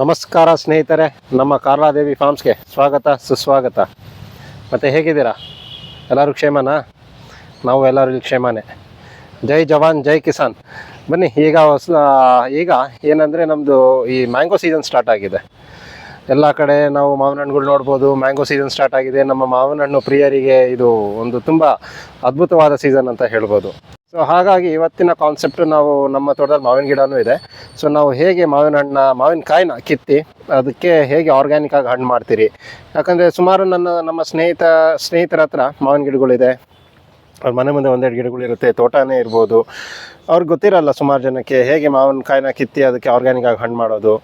ನಮಸ್ಕಾರ ಸ್ನೇಹಿತರೆ, ನಮ್ಮ ಕಾರ್ಲಾದೇವಿ ಫಾರ್ಮ್ಸ್ಗೆ ಸ್ವಾಗತ, ಸುಸ್ವಾಗತ. ಮತ್ತು ಹೇಗಿದ್ದೀರಾ? ಎಲ್ಲರೂ ಕ್ಷೇಮನಾ? ನಾವು ಎಲ್ಲರೂ ಇಲ್ಲಿ ಕ್ಷೇಮನೇ. ಜೈ ಜವಾನ್, ಜೈ ಕಿಸಾನ್. ಬನ್ನಿ, ಈಗ ಈಗ ಏನಂದರೆ ನಮ್ಮದು ಈ ಮ್ಯಾಂಗೋ ಸೀಸನ್ ಸ್ಟಾರ್ಟ್ ಆಗಿದೆ. ಎಲ್ಲ ಕಡೆ ನಾವು ಮಾವಿನ ಹಣ್ಣುಗಳು ನೋಡ್ಬೋದು. ಮ್ಯಾಂಗೋ ಸೀಸನ್ ಸ್ಟಾರ್ಟ್ ಆಗಿದೆ. ನಮ್ಮ ಮಾವಿನ ಹಣ್ಣು ಪ್ರಿಯರಿಗೆ ಇದು ಒಂದು ತುಂಬ ಅದ್ಭುತವಾದ ಸೀಸನ್ ಅಂತ ಹೇಳ್ಬೋದು. ಸೊ ಹಾಗಾಗಿ ಇವತ್ತಿನ ಕಾನ್ಸೆಪ್ಟ್ ನಾವು ನಮ್ಮ ತೋಟದಲ್ಲಿ ಮಾವಿನ ಗಿಡನೂ ಇದೆ. ಸೊ ನಾವು ಹೇಗೆ ಮಾವಿನ ಹಣ್ಣ ಮಾವಿನಕಾಯಿನ ಕಿತ್ತಿ, ಅದಕ್ಕೆ ಹೇಗೆ ಆರ್ಗ್ಯಾನಿಕ್ ಆಗಿ ಹಣ್ಣು ಮಾಡ್ತೀರಿ? ಯಾಕಂದರೆ ಸುಮಾರು ನನ್ನ, ನಮ್ಮ ಸ್ನೇಹಿತ, ಸ್ನೇಹಿತರ ಹತ್ರ ಮಾವಿನ ಗಿಡಗಳಿದೆ. ಅವ್ರ ಮನೆ ಮುಂದೆ ಒಂದೆರಡು ಗಿಡಗಳಿರುತ್ತೆ ತೋಟನೇ ಇರ್ಬೋದು. ಅವ್ರಿಗೆ ಗೊತ್ತಿರಲ್ಲ ಸುಮಾರು ಜನಕ್ಕೆ ಹೇಗೆ ಮಾವಿನಕಾಯಿನ ಕಿತ್ತಿ ಅದಕ್ಕೆ ಆರ್ಗ್ಯಾನಿಕ್ ಆಗಿ ಹಣ್ಣು ಮಾಡೋದು.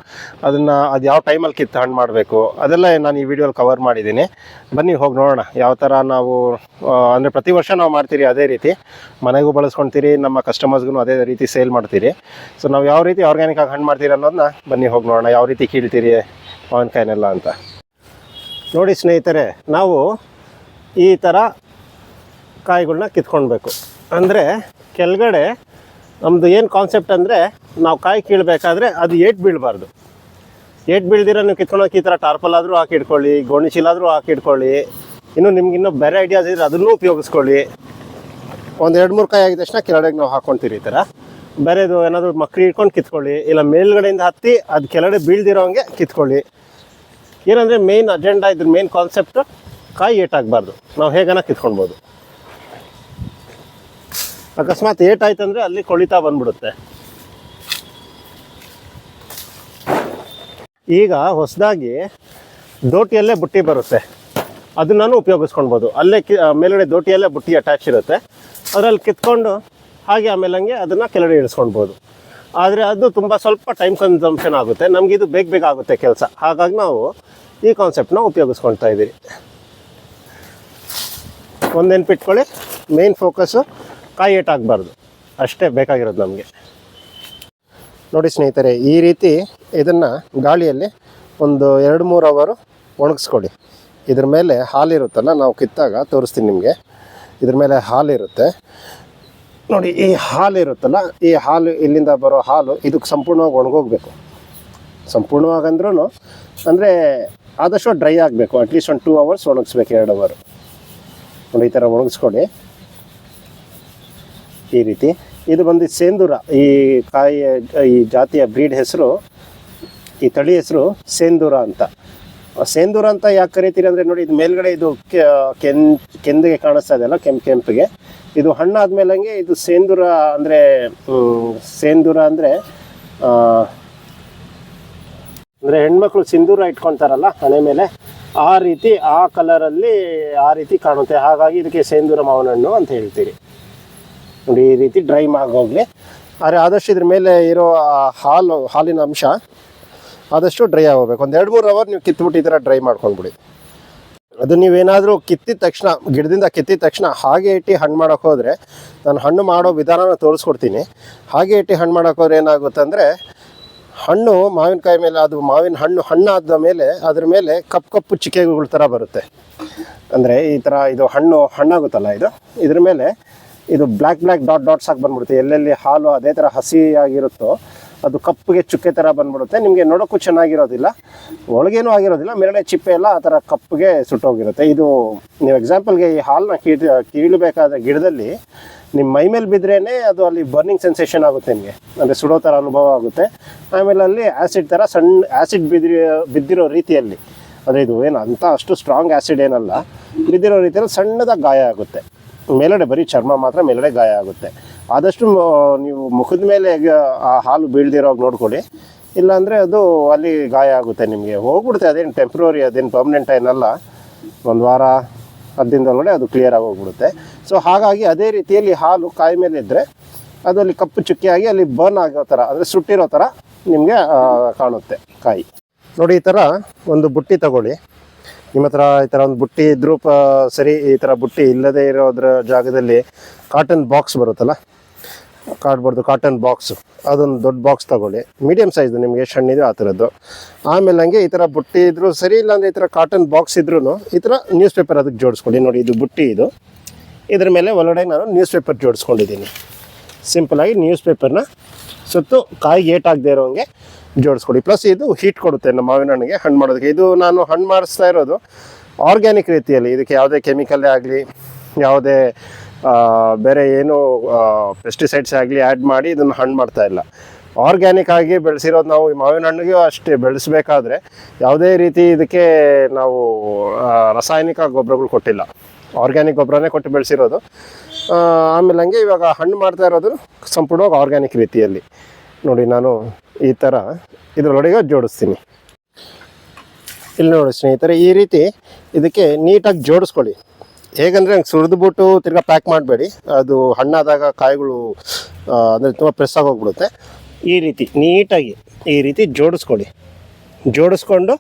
ಅದನ್ನು ಅದು ಯಾವ ಟೈಮಲ್ಲಿ ಕಿತ್ತು ಹಣ್ಣು ಮಾಡಬೇಕು. ಅದೆಲ್ಲ ನಾನು ಈ ವಿಡಿಯೋಲಿ ಕವರ್ ಮಾಡಿದ್ದೀನಿ. ಬನ್ನಿ, ಹೋಗಿ ನೋಡೋಣ. ಯಾವ ಥರ ನಾವು ಅಂದರೆ ಪ್ರತಿ ವರ್ಷ ನಾವು ಮಾಡ್ತೀರಿ ಅದೇ ರೀತಿ. ಮನೆಗೂ ಬಳಸ್ಕೊಳ್ತೀರಿ ನಮ್ಮ ಕಸ್ಟಮರ್ಸ್ಗೂ ಅದೇ ರೀತಿ ಸೇಲ್ ಮಾಡ್ತೀರಿ. ಸೊ ನಾವು ಯಾವ ರೀತಿ ಆರ್ಗ್ಯಾನಿಕ್ ಆಗಿ ಹಣ್ಣು ಮಾಡ್ತೀರಿ ಅನ್ನೋದನ್ನ ಬನ್ನಿ ಹೋಗಿ ನೋಡೋಣ. ಯಾವ ರೀತಿ ಕೀಳ್ತೀರಿ ಮಾವಿನಕಾಯಿನೆಲ್ಲ ಅಂತ. ನೋಡಿ ಸ್ನೇಹಿತರೆ, ನಾವು ಈ ಥರ ಕಾಯಿಗಳನ್ನ ಕಿತ್ಕೊಳ್ಬೇಕು ಅಂದರೆ ಕೆಳಗಡೆ ನಮ್ಮದು ಏನು ಕಾನ್ಸೆಪ್ಟ್ ಅಂದರೆ ನಾವು ಕಾಯಿ ಕೀಳಬೇಕಾದ್ರೆ ಅದು ಏಟ್ ಬೀಳಬಾರ್ದು. ಏಟ್ ಬೀಳ್ದಿರ ನೀವು ಕಿತ್ಕೊಳಕ್ಕೆ ಈ ಥರ ಟಾರ್ಪಲ್ ಆದರೂ ಹಾಕಿ ಇಟ್ಕೊಳ್ಳಿ ಗೋಣಿಶೀಲಾದರೂ ಹಾಕಿ ಇಟ್ಕೊಳ್ಳಿ. ಇನ್ನು ನಿಮ್ಗೆ ಇನ್ನೂ ಬೇರೆ ಐಡಿಯಾಸ್ ಇದ್ರೆ ಅದನ್ನೂ ಉಪಯೋಗಿಸ್ಕೊಳ್ಳಿ. ಒಂದು ಎರಡು ಮೂರು ಕಾಯಿ ಆಗಿದ ತಕ್ಷಣ ಕೆಳಗಡೆಗೆ ನಾವು ಹಾಕ್ಕೊತೀರಿ ಈ ಥರ ಬೇರೆದು ಏನಾದರೂ ಮಕ್ಳು ಇಟ್ಕೊಂಡು ಕಿತ್ಕೊಳ್ಳಿ, ಇಲ್ಲ ಮೇಲ್ಗಡೆಯಿಂದ ಹತ್ತಿ ಅದು ಕೆಳಗಡೆ ಬೀಳ್ದಿರೋ ಹಂಗೆ ಕಿತ್ಕೊಳ್ಳಿ. ಏನಂದರೆ ಮೇಯ್ನ್ ಅಜೆಂಡಾ ಇದ್ರ ಮೇಯ್ನ್ ಕಾನ್ಸೆಪ್ಟ್ ಕಾಯಿ ಏಟಾಗಬಾರ್ದು ನಾವು ಹೇಗನ ಕಿತ್ಕೊಳ್ಬೋದು ಅಕಸ್ಮಾತ್ ಏಟಾಯ್ತಂದ್ರೆ ಅಲ್ಲಿ ಕೊಳಿತಾ ಬಂದ್ಬಿಡುತ್ತೆ. ಈಗ ಹೊಸದಾಗಿ ದೋಟಿಯಲ್ಲೇ ಬುಟ್ಟಿ ಬರುತ್ತೆ. ಅದನ್ನು ಉಪಯೋಗಿಸ್ಕೊಳ್ಬೋದು. ಅಲ್ಲೇ ಕಿ ಮೇಲುಗಡೆ ದೋಟಿಯಲ್ಲೇ ಬುಟ್ಟಿ ಅಟ್ಯಾಚ್ ಇರುತ್ತೆ. ಅದರಲ್ಲಿ ಕಿತ್ಕೊಂಡು ಹಾಗೆ ಆಮೇಲೆ ಹಂಗೆ ಅದನ್ನು ಕೆಳಗಡೆ ಇಳಿಸ್ಕೊಳ್ಬೋದು. ಆದರೆ ಅದು ತುಂಬ ಸ್ವಲ್ಪ ಟೈಮ್ ಕನ್ಸಂಪ್ಷನ್ ಆಗುತ್ತೆ. ನಮಗೆ ಇದು ಬೇಗ ಬೇಗ ಆಗುತ್ತೆ ಕೆಲಸ. ಹಾಗಾಗಿ ನಾವು ಈ ಕಾನ್ಸೆಪ್ಟ್ನ ಉಪಯೋಗಿಸ್ಕೊಳ್ತಾ ಇದ್ದೀವಿ ಒಂದು ನೆನ್ಪಿಟ್ಕೊಳ್ಳಿ. ಮೇನ್ ಫೋಕಸ್ಸು ಕಾಯಿ ಏಟಾಗಬಾರ್ದು ಅಷ್ಟೇ ಬೇಕಾಗಿರೋದು ನಮಗೆ. ನೋಡಿ ಸ್ನೇಹಿತರೆ, ಈ ರೀತಿ ಇದನ್ನು ಗಾಳಿಯಲ್ಲಿ ಒಂದು ಎರಡು ಮೂರು ಅವರು ಒಣಗಿಸ್ಕೊಳ್ಳಿ. ಇದ್ರ ಮೇಲೆ ಹಾಲಿರುತ್ತಲ್ಲ, ನಾವು ಕಿತ್ತಾಗ ತೋರಿಸ್ತೀನಿ ನಿಮಗೆ. ಇದ್ರ ಮೇಲೆ ಹಾಲಿರುತ್ತೆ. ನೋಡಿ, ಈ ಹಾಲು ಇರುತ್ತಲ್ಲ ಈ ಹಾಲು, ಇಲ್ಲಿಂದ ಬರೋ ಹಾಲು, ಇದಕ್ಕೆ ಸಂಪೂರ್ಣವಾಗಿ ಒಣಗೋಗ್ಬೇಕು. ಸಂಪೂರ್ಣವಾಗಿ ಅಂದ್ರೂ ಅಂದರೆ ಆದಷ್ಟು ಡ್ರೈ ಆಗಬೇಕು. ಅಟ್ಲೀಸ್ಟ್ ಒಂದು ಟೂ ಅವರ್ಸ್ ಒಣಗಿಸ್ಬೇಕು, ಎರಡು ಅವರ್ ನೋಡಿ, ಈ ಥರ ಒಣಗಿಸ್ಕೊಳ್ಳಿ. ಈ ರೀತಿ. ಇದು ಬಂದು ಸೇಂದೂರ. ಈ ಕಾಯಿ ಈ ಜಾತಿಯ ಬ್ರೀಡ್ ಹೆಸರು, ಈ ತಳಿ ಹೆಸರು ಸೇಂದೂರ ಅಂತ. ಸೇಂದೂರ ಅಂತ ಯಾಕೆ ಕರಿತೀರಿ ಅಂದರೆ ನೋಡಿ, ಇದು ಮೇಲ್ಗಡೆ ಇದು ಕೆನ್, ಕೆಂದಿಗೆ ಕಾಣಿಸ್ತಾ ಇದೆಯಲ್ಲ ಕೆಂಪು, ಕೆಂಪಿಗೆ. ಇದು ಹಣ್ಣಾದ್ಮೇಲಂಗೆ ಇದು ಸೇಂದೂರ ಅಂದರೆ ಸೇಂದೂರ ಅಂದರೆ ಅಂದರೆ ಹೆಣ್ಮಕ್ಳು ಸಿಂಧೂರ ಇಟ್ಕೊತಾರಲ್ಲ ಹಣೆ ಮೇಲೆ, ಆ ರೀತಿ ಆ ಕಲರಲ್ಲಿ ಆ ರೀತಿ ಕಾಣುತ್ತೆ. ಹಾಗಾಗಿ ಇದಕ್ಕೆ ಸೇಂದೂರ ಮಾವಿನ ಹಣ್ಣು ಅಂತ ಹೇಳ್ತೀರಿ. ಈ ರೀತಿ ಡ್ರೈ ಆಗೋಗ್ಲಿ. ಆದರೆ ಆದಷ್ಟು ಇದ್ರ ಮೇಲೆ ಇರೋ ಹಾಲು, ಹಾಲಿನ ಅಂಶ ಆದಷ್ಟು ಡ್ರೈ ಆಗೋಗ್ಬೇಕು ಒಂದು ಎರಡು ಮೂರು ಅವರ್ ನೀವು ಕಿತ್ಬಿಟ್ಟು ಈ ಥರ ಡ್ರೈ ಮಾಡ್ಕೊಂಡ್ಬಿಡಿ. ಅದು ನೀವೇನಾದರೂ ಕಿತ್ತಿದ ತಕ್ಷಣ, ಗಿಡದಿಂದ ಕಿತ್ತಿದ ತಕ್ಷಣ ಹಾಗೆ ಇಟ್ಟು ಹಣ್ಣು ಮಾಡೋಕೆ ಹೋದರೆ, ನಾನು ಹಣ್ಣು ಮಾಡೋ ವಿಧಾನನ ತೋರಿಸ್ಕೊಡ್ತೀನಿ. ಹಾಗೆ ಇಟ್ಟು ಹಣ್ಣು ಮಾಡೋಕೆ ಹೋದ್ರೆ ಏನಾಗುತ್ತೆ ಅಂದರೆ, ಹಣ್ಣು ಮಾವಿನಕಾಯಿ ಮೇಲೆ, ಅದು ಮಾವಿನ ಹಣ್ಣು ಹಣ್ಣಾದ ಮೇಲೆ, ಅದ್ರ ಮೇಲೆ ಕಪ್ಪು ಕಪ್ಪು ಚಿಕ್ಕೆಗಳ ಥರ ಬರುತ್ತೆ. ಅಂದರೆ ಈ ಥರ ಇದು ಹಣ್ಣು ಹಣ್ಣಾಗುತ್ತಲ್ಲ ಇದು? ಇದ್ರ ಮೇಲೆ ಇದು ಬ್ಲ್ಯಾಕ್ ಬ್ಲ್ಯಾಕ್ ಡಾಟ್ ಡಾಟ್ಸ್ ಆಗಿ ಬಂದ್ಬಿಡುತ್ತೆ. ಎಲ್ಲೆಲ್ಲಿ ಹಾಲು ಅದೇ ಥರ ಹಸಿಯಾಗಿರುತ್ತೋ ಅದು ಕಪ್ಪಿಗೆ ಚುಕ್ಕೆ ಥರ ಬಂದ್ಬಿಡುತ್ತೆ. ನಿಮಗೆ ನೋಡೋಕ್ಕೂ ಚೆನ್ನಾಗಿರೋದಿಲ್ಲ. ಒಳಗೇನೂ ಆಗಿರೋದಿಲ್ಲ. ಮೇಲ್ಗಡೆ ಚಿಪ್ಪೆ ಎಲ್ಲ ಆ ಥರ ಕಪ್ಪಿಗೆ ಸುಟ್ಟೋಗಿರುತ್ತೆ. ಇದು ನೀವು ಎಕ್ಸಾಂಪಲ್ಗೆ ಈ ಹಾಲನ್ನ ಕೀಳ್ ಕೀಳಬೇಕಾದ ಗಿಡದಲ್ಲಿ ನಿಮ್ಮ ಮೈ ಮೇಲೆ ಬಿದ್ರೇ ಅದು ಅಲ್ಲಿ ಬರ್ನಿಂಗ್ ಸೆನ್ಸೇಷನ್ ಆಗುತ್ತೆ ನಿಮಗೆ. ಅಂದರೆ ಸುಡೋ ಥರ ಅನುಭವ ಆಗುತ್ತೆ. ಆಮೇಲೆ ಅಲ್ಲಿ ಆ್ಯಸಿಡ್ ಥರ ಸಣ್ಣ ಆ್ಯಸಿಡ್ ಬಿದ್ದಿರೋ ಬಿದ್ದಿರೋ ರೀತಿಯಲ್ಲಿ. ಅಂದರೆ ಇದು ಏನು ಅಂಥ ಅಷ್ಟು ಸ್ಟ್ರಾಂಗ್ ಆ್ಯಸಿಡ್ ಏನಲ್ಲ. ಬಿದ್ದಿರೋ ರೀತಿಯಲ್ಲಿ ಸಣ್ಣದಾಗಿ ಗಾಯ ಆಗುತ್ತೆ. ಮೇಲ್ಗಡೆ ಬರೀ ಚರ್ಮ ಮಾತ್ರ ಮೇಲಡೆ ಗಾಯ ಆಗುತ್ತೆ. ಆದಷ್ಟು ನೀವು ಮುಖದ ಮೇಲೆ ಆ ಹಾಲು ಬೀಳ್ದಿರೋವಾಗ ನೋಡ್ಕೊಳ್ಳಿ. ಇಲ್ಲಾಂದರೆ ಅದು ಅಲ್ಲಿ ಗಾಯ ಆಗುತ್ತೆ ನಿಮಗೆ. ಹೋಗ್ಬಿಡುತ್ತೆ, ಅದೇನು ಟೆಂಪ್ರವರಿ ಅದೇನು ಪರ್ಮನೆಂಟ್ ಏನಲ್ಲ. ಒಂದು ವಾರ ಅದರಿಂದ ನೋಡಿ ಅದು ಕ್ಲಿಯರ್ ಆಗಿ ಹೋಗ್ಬಿಡುತ್ತೆ. ಸೊ ಹಾಗಾಗಿ ಅದೇ ರೀತಿಯಲ್ಲಿ ಹಾಲು ಕಾಯಿ ಮೇಲೆ ಇದ್ದರೆ ಅದು ಅಲ್ಲಿ ಕಪ್ಪು ಚುಕ್ಕಿಯಾಗಿ ಅಲ್ಲಿ ಬರ್ನ್ ಆಗೋ ಥರ ಅಂದರೆ ಸುಟ್ಟಿರೋ ಥರ ನಿಮಗೆ ಕಾಣುತ್ತೆ ಕಾಯಿ. ನೋಡಿ ಈ ಥರ ಒಂದು ಬುಟ್ಟಿ ತಗೊಳ್ಳಿ. ನಿಮ್ಮ ಹತ್ರ ಈ ಥರ ಒಂದು ಬುಟ್ಟಿ ಇದ್ರೂ ಸರಿ, ಈ ಥರ ಬುಟ್ಟಿ ಇಲ್ಲದೆ ಇರೋದ್ರ ಜಾಗದಲ್ಲಿ ಕಾಟನ್ ಬಾಕ್ಸ್ ಬರುತ್ತಲ್ಲ? ಕಾಡ್ಬಾರ್ದು ಕಾಟನ್ ಬಾಕ್ಸು ಅದೊಂದು ದೊಡ್ಡ ಬಾಕ್ಸ್ ತಗೊಳ್ಳಿ. ಮೀಡಿಯಮ್ ಸೈಜ್ ನಿಮಗೆ ಎಷ್ಟು ಹಣ್ಣಿದೆ ಆ ಥರದ್ದು ಆಮೇಲೆ ಹಂಗೆ ಈ ಥರ ಬುಟ್ಟಿ ಇದ್ರೂ ಸರಿ ಇಲ್ಲಾಂದರೆ ಈ ಥರ ಕಾಟನ್ ಬಾಕ್ಸ್ ಇದ್ರೂ ಈ ಥರ ನ್ಯೂಸ್ ಪೇಪರ್ ಅದಕ್ಕೆ ಜೋಡಿಸ್ಕೊಳ್ಳಿ. ನೋಡಿ, ಇದು ಬುಟ್ಟಿ ಇದು. ಇದ್ರ ಮೇಲೆ ಒಳಗಡೆ ನಾನು ನ್ಯೂಸ್ ಪೇಪರ್ ಜೋಡಿಸ್ಕೊಂಡಿದ್ದೀನಿ. ಸಿಂಪಲಾಗಿ ನ್ಯೂಸ್ ಪೇಪರ್ನ ಸುತ್ತು ಕಾಯಿಗೆ ಆಗದೆ ಇರೋಂಗೆ ಜೋಡಿಸ್ಕೊಡಿ. ಪ್ಲಸ್ ಇದು ಹೀಟ್ ಕೊಡುತ್ತೆ ನಮ್ಮ ಮಾವಿನ ಹಣ್ಣಿಗೆ, ಹಣ್ಣು ಮಾಡೋದಕ್ಕೆ. ಇದು ನಾನು ಹಣ್ಣು ಮಾಡಿಸ್ತಾ ಇರೋದು ಆರ್ಗ್ಯಾನಿಕ್ ರೀತಿಯಲ್ಲಿ. ಇದಕ್ಕೆ ಯಾವುದೇ ಕೆಮಿಕಲ್ಲೇ ಆಗಲಿ, ಯಾವುದೇ ಬೇರೆ ಏನು ಪೆಸ್ಟಿಸೈಡ್ಸ್ ಆಗಲಿ ಆ್ಯಡ್ ಮಾಡಿ ಇದನ್ನು ಹಣ್ಣು ಮಾಡ್ತಾ ಇಲ್ಲ. ಆರ್ಗ್ಯಾನಿಕ್ ಆಗಿ ಬೆಳೆಸಿರೋದು ನಾವು ಈ ಮಾವಿನ ಹಣ್ಣಿಗೂ ಅಷ್ಟೇ. ಬೆಳೆಸಬೇಕಾದ್ರೆ ಯಾವುದೇ ರೀತಿ ಇದಕ್ಕೆ ನಾವು ರಾಸಾಯನಿಕ ಗೊಬ್ಬರಗಳು ಕೊಟ್ಟಿಲ್ಲ. ಆರ್ಗ್ಯಾನಿಕ್ ಗೊಬ್ಬರನೇ ಕೊಟ್ಟು ಬೆಳೆಸಿರೋದು. ಆಮೇಲೆ ಹಂಗೆ ಇವಾಗ ಹಣ್ಣು ಮಾಡ್ತಾ ಇರೋದು ಸಂಪೂರ್ಣವಾಗಿ ಆರ್ಗ್ಯಾನಿಕ್ ರೀತಿಯಲ್ಲಿ. ನೋಡಿ ನಾನು ಈ ಥರ ಇದರೊಳಗೆ ಜೋಡಿಸ್ತೀನಿ. ಇಲ್ಲಿ ನೋಡಿ ಸ್ನೇಹಿತರೆ, ಈ ರೀತಿ ಇದಕ್ಕೆ ನೀಟಾಗಿ ಜೋಡಿಸ್ಕೊಳ್ಳಿ. ಹೇಗಂದರೆ ಹಂಗೆ ಸುರಿದ್ಬಿಟ್ಟು ತಿರ್ಗಾ ಪ್ಯಾಕ್ ಮಾಡಬೇಡಿ. ಅದು ಹಣ್ಣಾದಾಗ ಕಾಯಿಗಳು ಅಂದರೆ ತುಂಬ ಪ್ರೆಸ್ ಆಗೋಗ್ಬಿಡುತ್ತೆ ಈ ರೀತಿ ನೀಟಾಗಿ ಈ ರೀತಿ ಜೋಡಿಸ್ಕೊಳ್ಳಿ. ಜೋಡಿಸ್ಕೊಂಡು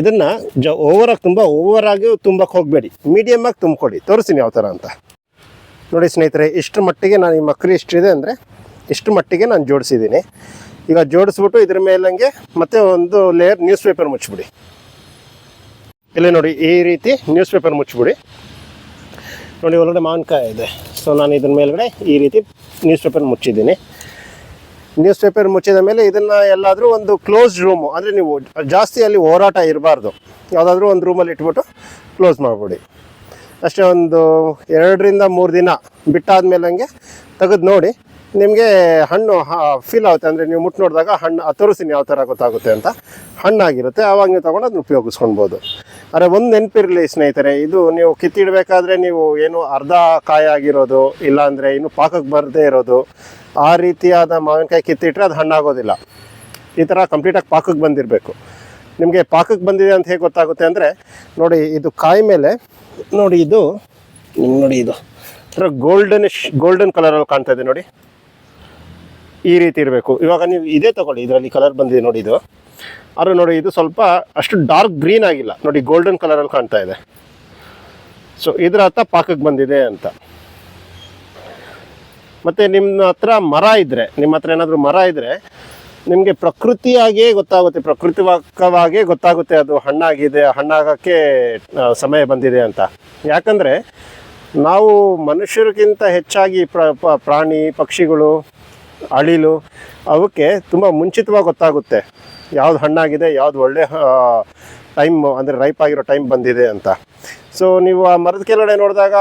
ಇದನ್ನು ಜ ಓವರಾಗಿ ತುಂಬ ಓವರಾಗಿ ತುಂಬಕ್ಕೆ ಹೋಗಬೇಡಿ. ಮೀಡಿಯಮಾಗಿ ತುಂಬಿಕೊಡಿ. ತೋರಿಸ್ತೀನಿ ಯಾವ ಥರ ಅಂತ. ನೋಡಿ ಸ್ನೇಹಿತರೆ, ಇಷ್ಟು ಮಟ್ಟಿಗೆ ನಾನು ಈ ಮಕ್ರಿ ಇಷ್ಟಿದೆ ಅಂದರೆ ಇಷ್ಟು ಮಟ್ಟಿಗೆ ನಾನು ಜೋಡಿಸಿದ್ದೀನಿ ಈಗ ಜೋಡಿಸ್ಬಿಟ್ಟು ಇದ್ರ ಮೇಲಂಗೆ ಮತ್ತೆ ಒಂದು ಲೇಯರ್ ನ್ಯೂಸ್ ಪೇಪರ್ ಮುಚ್ಚಿಬಿಡಿ ಇಲ್ಲಿ ನೋಡಿ, ಈ ರೀತಿ ನ್ಯೂಸ್ ಪೇಪರ್ ಮುಚ್ಚಿಬಿಡಿ ನೋಡಿ, ಒಳಗಡೆ ಮಾವಿನಕಾಯಿ ಇದೆ. ಸೊ ನಾನು ಇದ್ರ ಮೇಲ್ಗಡೆ ಈ ರೀತಿ ನ್ಯೂಸ್ ಪೇಪರ್ ಮುಚ್ಚಿದ್ದೀನಿ. ನ್ಯೂಸ್ ಪೇಪರ್ ಮುಚ್ಚಿದ ಮೇಲೆ ಇದನ್ನು ಎಲ್ಲಾದರೂ ಒಂದು ಕ್ಲೋಸ್ ರೂಮು ಅಂದರೆ ನೀವು ಜಾಸ್ತಿ ಅಲ್ಲಿ ಹೋರಾಟ ಇರಬಾರ್ದು. ಯಾವುದಾದ್ರೂ ಒಂದು ರೂಮಲ್ಲಿ ಇಟ್ಬಿಟ್ಟು ಕ್ಲೋಸ್ ಮಾಡಿಬಿಡಿ. ಅಷ್ಟೇ ಒಂದು ಎರಡರಿಂದ ಮೂರು ದಿನ ಬಿಟ್ಟಾದ್ಮೇಲೆ ಹಂಗೆ ತೆಗೆದು ನೋಡಿ, ನಿಮಗೆ ಹಣ್ಣು ಫೀಲ್ ಆಗುತ್ತೆ. ಅಂದರೆ ನೀವು ಮುಟ್ಟು ನೋಡಿದಾಗ ಹಣ್ಣು ತೋರಿಸ್ತೀನಿ ಯಾವ ಥರ ಗೊತ್ತಾಗುತ್ತೆ ಅಂತ ಹಣ್ಣಾಗಿರುತ್ತೆ. ಆವಾಗ ನೀವು ತೊಗೊಂಡು ಅದನ್ನ ಉಪಯೋಗಿಸ್ಕೊಳ್ಬೋದು ಆದರೆ ಒಂದು ನೆನಪಿರಲಿ ಸ್ನೇಹಿತರೆ, ಇದು ನೀವು ಕಿತ್ತಿಡಬೇಕಾದ್ರೆ ನೀವು ಏನು ಅರ್ಧ ಕಾಯಾಗಿರೋದು ಇಲ್ಲಾಂದರೆ ಇನ್ನು ಪಾಕಕ್ಕೆ ಬರದೇ ಇರೋದು ಆ ರೀತಿಯಾದ ಮಾವಿನಕಾಯಿ ಕಿತ್ತಿಟ್ರೆ ಅದು ಹಣ್ಣಾಗೋದಿಲ್ಲ. ಈ ಥರ ಕಂಪ್ಲೀಟಾಗಿ ಪಾಕಕ್ಕೆ ಬಂದಿರಬೇಕು. ನಿಮಗೆ ಪಾಕಕ್ಕೆ ಬಂದಿದೆ ಅಂತ ಹೇಗೆ ಗೊತ್ತಾಗುತ್ತೆ ಅಂದರೆ, ನೋಡಿ ಇದು ಕಾಯಿ ಮೇಲೆ, ನೋಡಿ ಇದು, ನಿಮ್ಗೆ ನೋಡಿ ಇದು. ಥರ ಗೋಲ್ಡನಿಶ್ ಗೋಲ್ಡನ್ ಕಲರಲ್ಲಿ ಕಾಣ್ತಾ ಇದೆ ನೋಡಿ. ಈ ರೀತಿ ಇರಬೇಕು. ಇವಾಗ ನೀವು ಇದೇ ತಗೊಳ್ಳಿ, ಇದರಲ್ಲಿ ಕಲರ್ ಬಂದಿದೆ ನೋಡಿ ಇದು. ಆದರೆ ನೋಡಿ ಇದು ಸ್ವಲ್ಪ ಅಷ್ಟು ಡಾರ್ಕ್ ಗ್ರೀನ್ ಆಗಿಲ್ಲ. ನೋಡಿ ಗೋಲ್ಡನ್ ಕಲರಲ್ಲಿ ಕಾಣ್ತಾ ಇದೆ. ಸೊ ಇದರ ಅರ್ಥ ಪಾಕಕ್ಕೆ ಬಂದಿದೆ ಅಂತ. ಮತ್ತು ನಿಮ್ಮ ಹತ್ರ ಮರ ಇದ್ದರೆ ನಿಮ್ಮ ಹತ್ರ ಏನಾದರೂ ಮರ ಇದ್ದರೆ ನಿಮಗೆ ಪ್ರಕೃತಿಯಾಗಿಯೇ ಗೊತ್ತಾಗುತ್ತೆ, ಪ್ರಕೃತಿವಾಕವಾಗಿ ಗೊತ್ತಾಗುತ್ತೆ ಅದು ಹಣ್ಣಾಗಿದೆ, ಹಣ್ಣಾಗೋಕ್ಕೆ ಸಮಯ ಬಂದಿದೆ ಅಂತ. ಯಾಕಂದರೆ ನಾವು ಮನುಷ್ಯರಿಗಿಂತ ಹೆಚ್ಚಾಗಿ ಪ್ರ ಪ್ರಾಣಿ, ಪಕ್ಷಿಗಳು ಅಳಿಲು, ಅವಕ್ಕೆ ತುಂಬ ಮುಂಚಿತವಾಗಿ ಗೊತ್ತಾಗುತ್ತೆ ಯಾವ್ದು ಹಣ್ಣಾಗಿದೆ, ಯಾವ್ದು ಒಳ್ಳೆ ಟೈಮ್ ಅಂದರೆ ರೈಪ್ ಆಗಿರೋ ಟೈಮ್ ಬಂದಿದೆ ಅಂತ. ಸೊ ನೀವು ಆ ಮರದ ಕೆಳಗಡೆ ನೋಡಿದಾಗ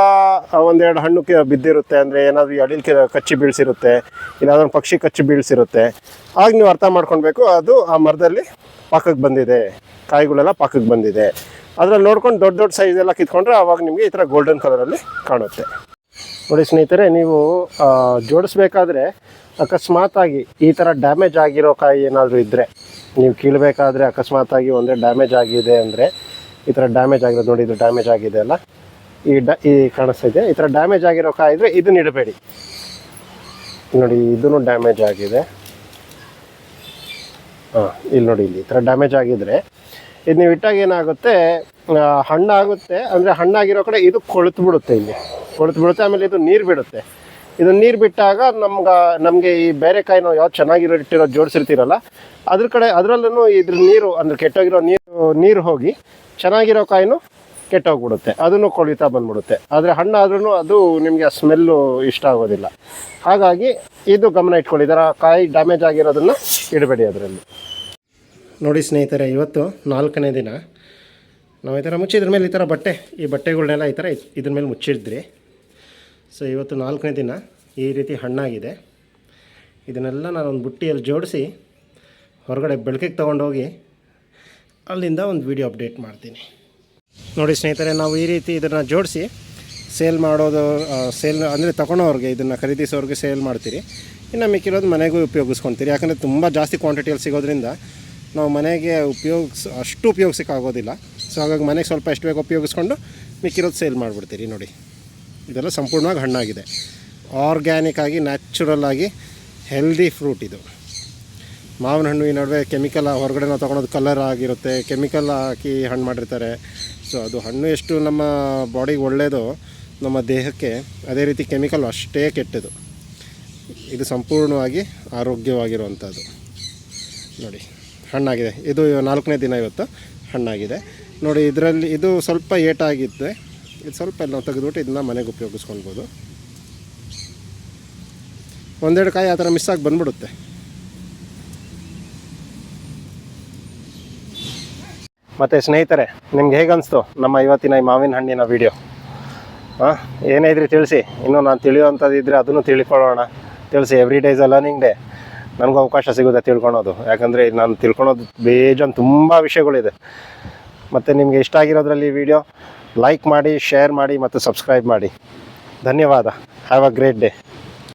ಒಂದೆರಡು ಹಣ್ಣು ಬಿದ್ದಿರುತ್ತೆ, ಅಂದರೆ ಏನಾದರೂ ಅಡಿಲ್ ಕಚ್ಚಿ ಬೀಳ್ಸಿರುತ್ತೆ, ಇಲ್ಲಾದ್ರೂ ಪಕ್ಷಿ ಕಚ್ಚಿ ಬೀಳ್ಸಿರುತ್ತೆ. ಆಗ ನೀವು ಅರ್ಥ ಮಾಡ್ಕೊಳ್ಬೇಕು, ಅದು ಆ ಮರದಲ್ಲಿ ಪಾಕಕ್ಕೆ ಬಂದಿದೆ, ಕಾಯಿಗಳೆಲ್ಲ ಪಾಕಕ್ಕೆ ಬಂದಿದೆ. ಅದರಲ್ಲಿ ನೋಡ್ಕೊಂಡು ದೊಡ್ಡ ದೊಡ್ಡ ಸೈಜ್ ಎಲ್ಲ ಕಿತ್ಕೊಂಡ್ರೆ ಆವಾಗ ನಿಮಗೆ ಈ ಥರ ಗೋಲ್ಡನ್ ಕಲರಲ್ಲಿ ಕಾಣುತ್ತೆ. ನೋಡಿ ಸ್ನೇಹಿತರೆ, ನೀವು ಜೋಡಿಸ್ಬೇಕಾದ್ರೆ ಅಕಸ್ಮಾತಾಗಿ ಈ ಥರ ಡ್ಯಾಮೇಜ್ ಆಗಿರೋ ಕಾಯಿ ಏನಾದರೂ ಇದ್ದರೆ ನೀವು ಕೀಳಬೇಕಾದ್ರೆ ಅಕಸ್ಮಾತಾಗಿ ಒಂದೇ ಡ್ಯಾಮೇಜ್ ಆಗಿದೆ ಅಂದರೆ ಈ ಥರ ಡ್ಯಾಮೇಜ್ ಆಗಿರೋದು ನೋಡಿ, ಇದು ಡ್ಯಾಮೇಜ್ ಆಗಿದೆ ಅಲ್ಲ? ಈ ಡ, ಈ ಕಾಣಿಸ್ತಾ ಈ ಥರ ಡ್ಯಾಮೇಜ್ ಆಗಿರೋ ಕಾಯಿ ಇದ್ದರೆ ಇದನ್ನ ಇಡಬೇಡಿ. ನೋಡಿ ಇದೂ ಡ್ಯಾಮೇಜ್ ಆಗಿದೆ. ಹಾಂ ಇಲ್ಲಿ ನೋಡಿ, ಇಲ್ಲಿ ಈ ಥರ ಡ್ಯಾಮೇಜ್ ಆಗಿದ್ರೆ, ಇದು ನೀವು ಇಟ್ಟಾಗ ಏನಾಗುತ್ತೆ ಹಣ್ಣಾಗುತ್ತೆ. ಅಂದರೆ ಹಣ್ಣಾಗಿರೋ ಕಡೆ ಇದು ಕೊಳೆತು ಬಿಡುತ್ತೆ ಇಲ್ಲಿ. ಕೊಳೆತು ಬಿಡುತ್ತೆ ಆಮೇಲೆ ಇದು ನೀರು ಬಿಡುತ್ತೆ. ಇದು ನೀರು ಬಿಟ್ಟಾಗ ನಮ್ಗೆ, ನಮಗೆ ಈ ಬೇರೆ ನಾವು ಯಾವ್ದು ಚೆನ್ನಾಗಿರೋ ಇಟ್ಟಿರೋ ಜೋಡಿಸಿರ್ತೀರಲ್ಲ, ಅದ್ರ ಕಡೆ ಅದರಲ್ಲೂ ಇದ್ರ ನೀರು, ಅಂದರೆ ಕೆಟ್ಟೋಗಿರೋ ನೀರು ನೀರು ಹೋಗಿ ಚೆನ್ನಾಗಿರೋ ಕಾಯಿನೂ ಕೆಟ್ಟೋಗ್ಬಿಡುತ್ತೆ. ಅದನ್ನು ಕೊಳಿತಾ ಬಂದ್ಬಿಡುತ್ತೆ. ಆದರೆ ಹಣ್ಣಾದ್ರೂ ಅದು ನಿಮಗೆ ಆ ಸ್ಮೆಲ್ಲು ಇಷ್ಟ ಆಗೋದಿಲ್ಲ. ಹಾಗಾಗಿ ಇದು ಗಮನ ಇಟ್ಕೊಳ್ಳಿ. ಇದರ ಕಾಯಿ ಡ್ಯಾಮೇಜ್ ಆಗಿರೋದನ್ನು ಇಡಬೇಡಿ ಅದರಲ್ಲಿ. ನೋಡಿ ಸ್ನೇಹಿತರೆ, ಇವತ್ತು ನಾಲ್ಕನೇ ದಿನ. ನಾವು ಈ ಥರ ಮುಚ್ಚಿದ್ರ ಮೇಲೆ ಈ ಥರ ಬಟ್ಟೆ, ಈ ಬಟ್ಟೆಗಳನ್ನೆಲ್ಲ ಈ ಥರ ಇದ್- ಇದ್ರ ಮೇಲೆ ಮುಚ್ಚಿದ್ರಿ ಸೊ ಇವತ್ತು ನಾಲ್ಕನೇ ದಿನ ಈ ರೀತಿ ಹಣ್ಣಾಗಿದೆ. ಇದನ್ನೆಲ್ಲ ನಾನು ಒಂದು ಬುಟ್ಟಿಯಲ್ಲಿ ಜೋಡಿಸಿ ಹೊರಗಡೆ ಬೆಳಕಿಗೆ ತೊಗೊಂಡೋಗಿ ಅಲ್ಲಿಂದ ಒಂದು ವಿಡಿಯೋ ಅಪ್ಡೇಟ್ ಮಾಡ್ತೀನಿ. ನೋಡಿ ಸ್ನೇಹಿತರೆ, ನಾವು ಈ ರೀತಿ ಇದನ್ನು ಜೋಡಿಸಿ ಸೇಲ್ ಮಾಡೋದು ಸೇಲ್ ಅಂದರೆ ತಗೊಳೋರ್ಗೆ ಇದನ್ನು ಖರೀದಿಸೋರಿಗೆ ಸೇಲ್ ಮಾಡ್ತೀರಿ. ಇನ್ನು ಮಿಕ್ಕಿರೋದು ಮನೆಗೂ ಉಪಯೋಗಿಸ್ಕೊತೀರಿ. ಯಾಕಂದರೆ ತುಂಬ ಜಾಸ್ತಿ ಕ್ವಾಂಟಿಟಿಯಲ್ಲಿ ಸಿಗೋದ್ರಿಂದ ನಾವು ಮನೆಗೆ ಉಪಯೋಗಿಸ್, ಅಷ್ಟು ಉಪಯೋಗಿಸೋಕೆ ಆಗೋದಿಲ್ಲ ಸೊ ಹಾಗಾಗಿ ಮನೆಗೆ ಸ್ವಲ್ಪ ಎಷ್ಟು ಬೇಗ ಉಪಯೋಗಿಸ್ಕೊಂಡು ಮಿಕ್ಕಿರೋದು ಸೇಲ್ ಮಾಡಿಬಿಡ್ತೀರಿ ನೋಡಿ. ಇದೆಲ್ಲ ಸಂಪೂರ್ಣವಾಗಿ ಹಣ್ಣಾಗಿದೆ. ಆರ್ಗ್ಯಾನಿಕ್ ಆಗಿ ನ್ಯಾಚುರಲ್ ಆಗಿ ಹೆಲ್ದಿ ಫ್ರೂಟ್ ಇದು. ಮಾವಿನ ಹಣ್ಣು ಈ ನಡುವೆ ಕೆಮಿಕಲ್ ಹೊರಗಡೆ ನಾವು ತೊಗೊಳೋದು ಕಲರ್ ಆಗಿರುತ್ತೆ. ಕೆಮಿಕಲ್ ಹಾಕಿ ಹಣ್ಣು ಮಾಡಿರ್ತಾರೆ. ಸೊ ಅದು ಹಣ್ಣು ಎಷ್ಟು ನಮ್ಮ ಬಾಡಿಗೆ ಒಳ್ಳೆಯದು ನಮ್ಮ ದೇಹಕ್ಕೆ ಅದೇ ರೀತಿ ಕೆಮಿಕಲ್ ಅಷ್ಟೇ ಕೆಟ್ಟದು ಇದು ಸಂಪೂರ್ಣವಾಗಿ ಆರೋಗ್ಯವಾಗಿರುವಂಥದ್ದು. ನೋಡಿ. ಹಣ್ಣಾಗಿದೆ. ಇದು ನಾಲ್ಕನೇ ದಿನ ಇವತ್ತು ಹಣ್ಣಾಗಿದೆ. ನೋಡಿ, ಇದರಲ್ಲಿ ಇದು ಸ್ವಲ್ಪ ಏಟಾಗಿದ್ದೆ. ಇದು ಸ್ವಲ್ಪ ನಾವು ತೆಗೆದುಬಿಟ್ಟು ಇದನ್ನ ಮನೆಗೆ ಉಪಯೋಗಿಸ್ಕೊಳ್ಬೋದು. ಒಂದೆರಡು ಕಾಯಿ ಆ ಥರ ಮಿಸ್ ಆಗಿ ಬಂದ್ಬಿಡುತ್ತೆ. ಮತ್ತು ಸ್ನೇಹಿತರೆ, ನಿಮ್ಗೆ ಹೇಗೆ ಅನಿಸ್ತು ನಮ್ಮ ಇವತ್ತಿನ ಈ ಮಾವಿನ ಹಣ್ಣಿನ ವಿಡಿಯೋ? ಹಾಂ ಏನೇ ಇದ್ರಿ ತಿಳಿಸಿ. ಇನ್ನೂ ನಾನು ತಿಳಿಯುವಂಥದ್ದು ಇದ್ದರೆ ಅದನ್ನು ತಿಳ್ಕೊಳ್ಳೋಣ. ತಿಳಿಸಿ every day is a learning day ನನಗೂ ಅವಕಾಶ ಸಿಗುತ್ತೆ ತಿಳ್ಕೊಳೋದು. ಯಾಕಂದರೆ ನಾನು ತಿಳ್ಕೊಳೋದು ಬೇಜಾನ್ ತುಂಬ ವಿಷಯಗಳಿದೆ. ಮತ್ತು ನಿಮಗೆ ಇಷ್ಟ ಆಗಿರೋದ್ರಲ್ಲಿ ವಿಡಿಯೋ ಲೈಕ್ ಮಾಡಿ ಶೇರ್ ಮಾಡಿ ಮತ್ತು ಸಬ್ಸ್ಕ್ರೈಬ್ ಮಾಡಿ. ಧನ್ಯವಾದ. Have a great day